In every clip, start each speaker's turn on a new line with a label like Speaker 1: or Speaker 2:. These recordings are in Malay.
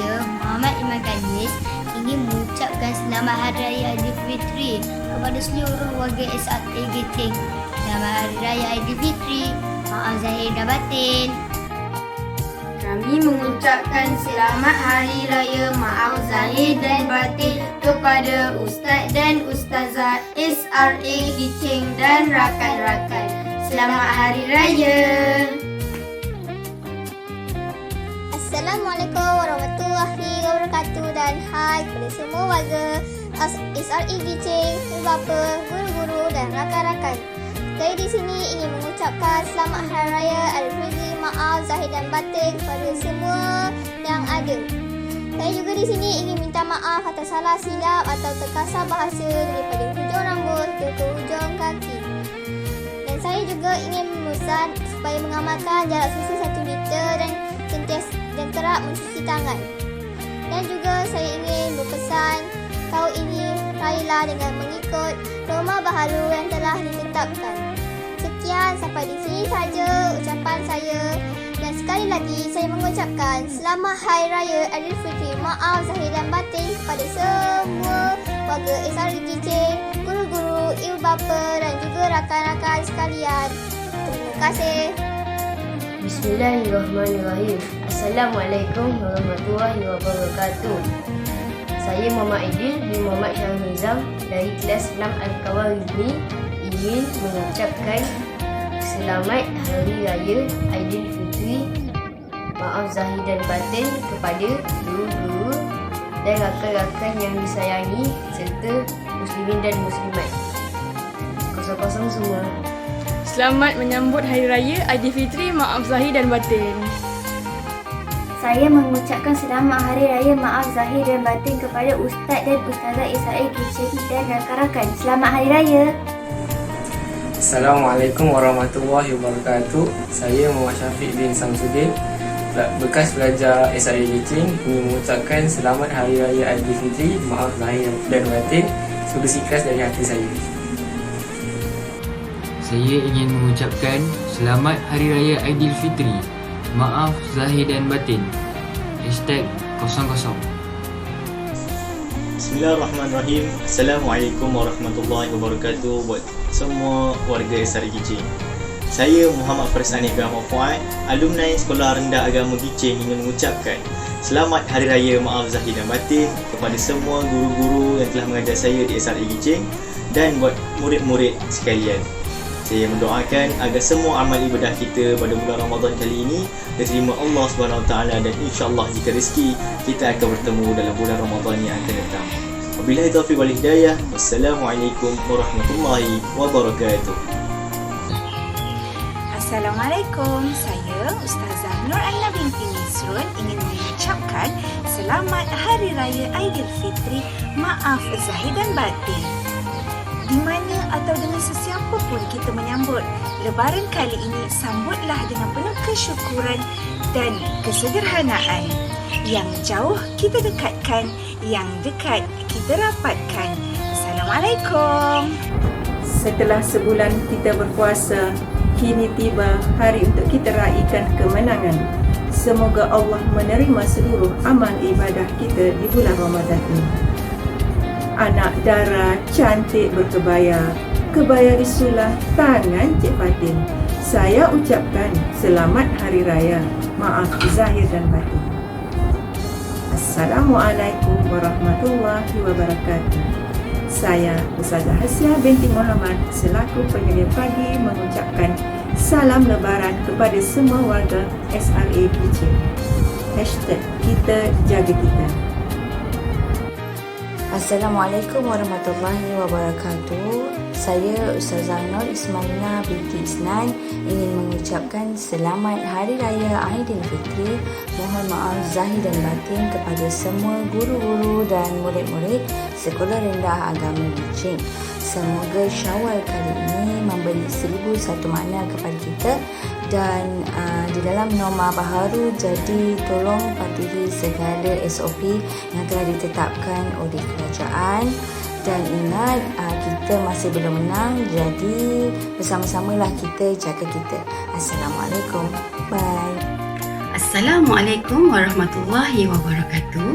Speaker 1: saya, Muhammad Iman Kanis, ingin mengucapkan selamat Hari Raya Aidilfitri kepada seluruh warga SRT Geting. Selamat Hari Raya Aidilfitri. Maaf Zahir dan
Speaker 2: Batin.
Speaker 3: Kami mengucapkan selamat Hari Raya Maaf Zahir dan Batin kepada Ustaz dan Ustazah SRA Hiching dan rakan-rakan. Selamat Hari Raya!
Speaker 2: Assalamualaikum warahmatullahi wabarakatuh dan hai kepada semua warga SRE Gicing, bapa, guru-guru dan rakan-rakan. Saya di sini ingin mengucapkan selamat Hari Raya Aidilfitri, maaf zahir dan batin kepada semua yang ada. Saya juga di sini ingin minta maaf atas salah silap atau terkasar bahasa daripada hujung rambut ke, ke hujung kaki. Dan saya juga ingin memesan supaya mengamalkan jarak sosial 1 meter dan kerap mencuci tangan. Dan juga saya ingin berpesan tahun ini rayalah dengan mengikut norma baharu yang telah ditetapkan. Sekian sampai di sini saja ucapan saya dan sekali lagi saya mengucapkan selamat Hari Raya Aidilfitri maaf zahir dan batin kepada semua warga SRG guru-guru, ibu bapa dan juga rakan-rakan sekalian. Terima kasih.
Speaker 4: Bismillahirrahmanirrahim. Assalamualaikum warahmatullahi wabarakatuh. Saya Muhammad Aidil bin Muhammad Syarul Nizam dari kelas 6 Al-Kawarizmi ingin mengucapkan selamat Hari Raya Aidilfitri Maaf Zahir dan Batin kepada guru-guru dan rakan-rakan yang disayangi serta muslimin dan muslimat. Kosong-kosong semua.
Speaker 5: Selamat menyambut Hari Raya Aidilfitri Maaf Zahir dan Batin.
Speaker 6: Saya mengucapkan selamat Hari Raya Maaf Zahir dan Batin kepada Ustaz dan Ustazah Isai Kicin dan rakan-rakan. Selamat Hari Raya.
Speaker 7: Assalamualaikum warahmatullahi wabarakatuh. Saya Muhammad Syafiq bin Samsudin, bekas pelajar SIA ingin mengucapkan selamat Hari Raya Aidilfitri, maaf lahir dan batin, semoga ikhlas dari hati saya.
Speaker 8: Saya ingin mengucapkan selamat Hari Raya Aidilfitri. Maaf zahir dan batin. Hashtag 00.
Speaker 9: Bismillahirrahmanirrahim. Assalamualaikum warahmatullahi wabarakatuh buat semua warga SRI Gicing. Saya Muhammad Faris Anif Gama Fuad, alumni Sekolah Rendah Agama Gicing ingin mengucapkan Selamat Hari Raya Maaf Zahir dan Batin kepada semua guru-guru yang telah mengajar saya di SRI Gicing dan buat murid-murid sekalian. Saya mendoakan agar semua amal ibadah kita pada bulan Ramadan kali ini diterima Allah SWT dan insya-Allah jika rezeki kita akan bertemu dalam bulan Ramadan yang akan datang. Wabillahi taufiq wal hidayah. Wassalamualaikum warahmatullahi wabarakatuh.
Speaker 10: Assalamualaikum. Saya Ustazah Nur Aina binti Misrun ingin mengucapkan selamat Hari Raya Aidilfitri. Maaf zahir dan batin. Di mana atau dengan sesiapa pun kita menyambut Lebaran kali ini sambutlah dengan penuh kesyukuran dan kesederhanaan. Yang jauh kita dekatkan, yang dekat kita rapatkan. Assalamualaikum.
Speaker 11: Setelah sebulan kita berpuasa, kini tiba hari untuk kita raikan kemenangan. Semoga Allah menerima seluruh amal ibadah kita di bulan Ramadan ini. Anak dara cantik berkebaya, kebaya disulah tangan Cik Fatin. Saya ucapkan selamat Hari Raya. Maaf zahir dan batin. Assalamualaikum warahmatullahi wabarakatuh. Saya Ustazah Hasia binti Muhammad selaku penyelia pagi mengucapkan salam lebaran kepada semua warga SRA Kuching. Hashtag kita jaga kita.
Speaker 12: Assalamualaikum warahmatullahi wabarakatuh. Saya Ustazah Nur Ismailina binti Isnan ingin mengucapkan selamat Hari Raya Aidilfitri. Mohon maaf zahir dan batin kepada semua guru-guru dan murid-murid Sekolah Rendah Agama Bicing. Semoga Syawal kali ini memberi seribu satu makna kepada kita dan uh, di dalam norma baharu jadi tolong patuhi segala SOP yang telah ditetapkan oleh kerajaan. Dan ingat uh, kita masih belum menang jadi bersama-samalah kita jaga kita. Assalamualaikum. Bye.
Speaker 13: Assalamualaikum warahmatullahi wabarakatuh.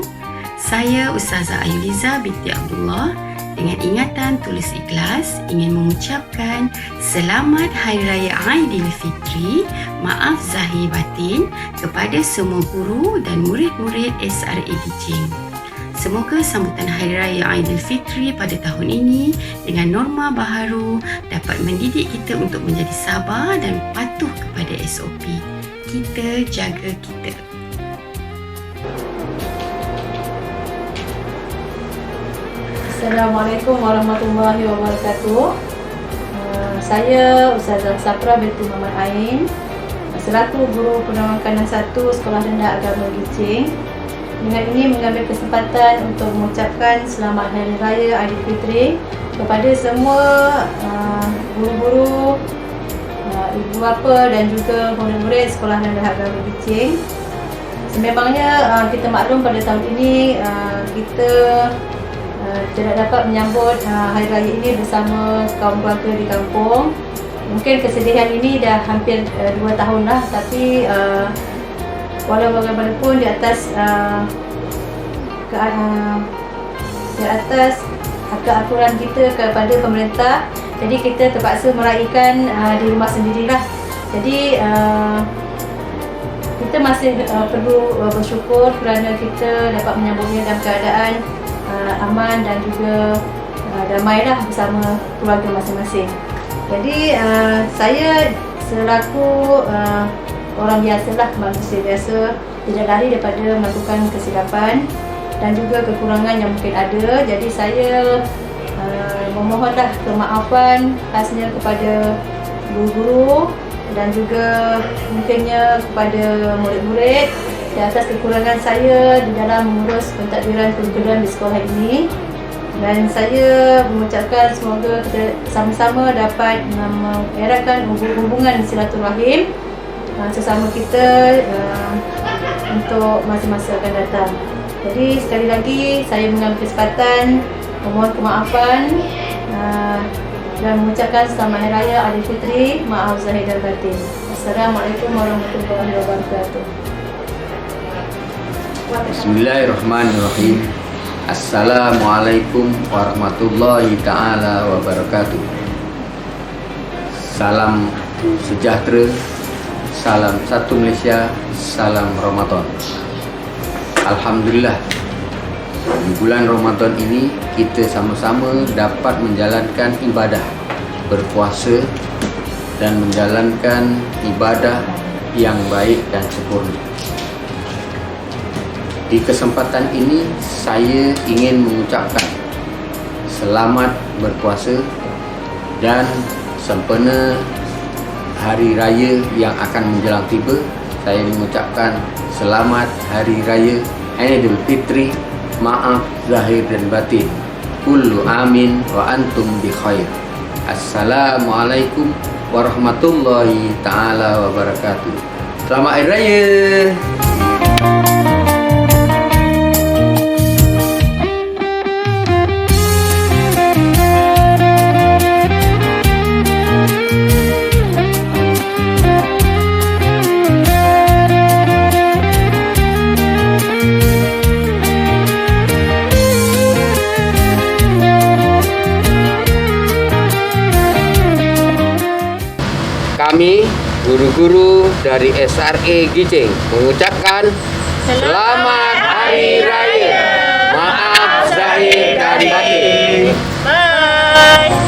Speaker 13: Saya Ustazah Ayuliza binti Abdullah Dengan ingatan tulus ikhlas ingin mengucapkan Selamat Hari Raya Aidilfitri, maaf zahir batin kepada semua guru dan murid-murid SRA Gicing. Semoga sambutan Hari Raya Aidilfitri pada tahun ini dengan norma baharu dapat mendidik kita untuk menjadi sabar dan patuh kepada SOP. Kita jaga kita.
Speaker 14: Assalamualaikum warahmatullahi wabarakatuh. Uh, saya Ustazah Sapra binti Muhammad Ain selaku guru penamaan kanan 1 Sekolah Rendah Agama Gicing. Dengan ini mengambil kesempatan untuk mengucapkan selamat Hari Raya Aidilfitri kepada semua uh, guru-guru, uh, ibu bapa dan juga murid-murid Sekolah Rendah Agama Gicing. Sememangnya kita maklum pada tahun ini kita tidak dapat menyambut uh, Hari Raya ini bersama kaum keluarga di kampung. Mungkin kesedihan ini dah hampir uh, dua tahun dah tapi uh, walau bagaimanapun di atas uh, ke, uh, di atas keaturan kita kepada pemerintah jadi kita terpaksa meraihkan uh, di rumah sendirilah jadi uh, kita masih uh, perlu uh, bersyukur kerana kita dapat menyambutnya dalam keadaan uh, aman dan juga uh, damailah bersama keluarga masing-masing. Jadi uh, saya selaku uh, orang biasalah manusia biasa tidak lari daripada melakukan kesilapan dan juga kekurangan yang mungkin ada. Jadi saya uh, memohonlah kemaafan khasnya kepada guru-guru dan juga mungkinnya kepada murid-murid di atas kekurangan saya di dalam mengurus pentadbiran kurikulum di sekolah ini dan saya mengucapkan semoga kita sama-sama dapat mengeratkan hubungan silaturahim uh, sesama kita uh, untuk masa-masa akan datang. Jadi sekali lagi saya mengambil kesempatan memohon kemaafan uh, dan mengucapkan selamat Hari Raya Aidilfitri, maaf zahir dan batin. Assalamualaikum warahmatullahi wabarakatuh.
Speaker 15: Bismillahirrahmanirrahim. Assalamualaikum warahmatullahi taala wabarakatuh. Salam sejahtera, salam satu Malaysia, salam Ramadan. Alhamdulillah. Di bulan Ramadan ini kita sama-sama dapat menjalankan ibadah berpuasa dan menjalankan ibadah yang baik dan sempurna. Di kesempatan ini saya ingin mengucapkan selamat berpuasa dan sempena hari raya yang akan menjelang tiba. Saya mengucapkan selamat hari raya Aidilfitri. Maaf zahir dan batin. Kullu amin wa antum bi khair. Assalamualaikum warahmatullahi taala wabarakatuh. Selamat hari raya. guru dari SRE Giceng mengucapkan selamat hari raya. Maaf zahir dan batin. Bye.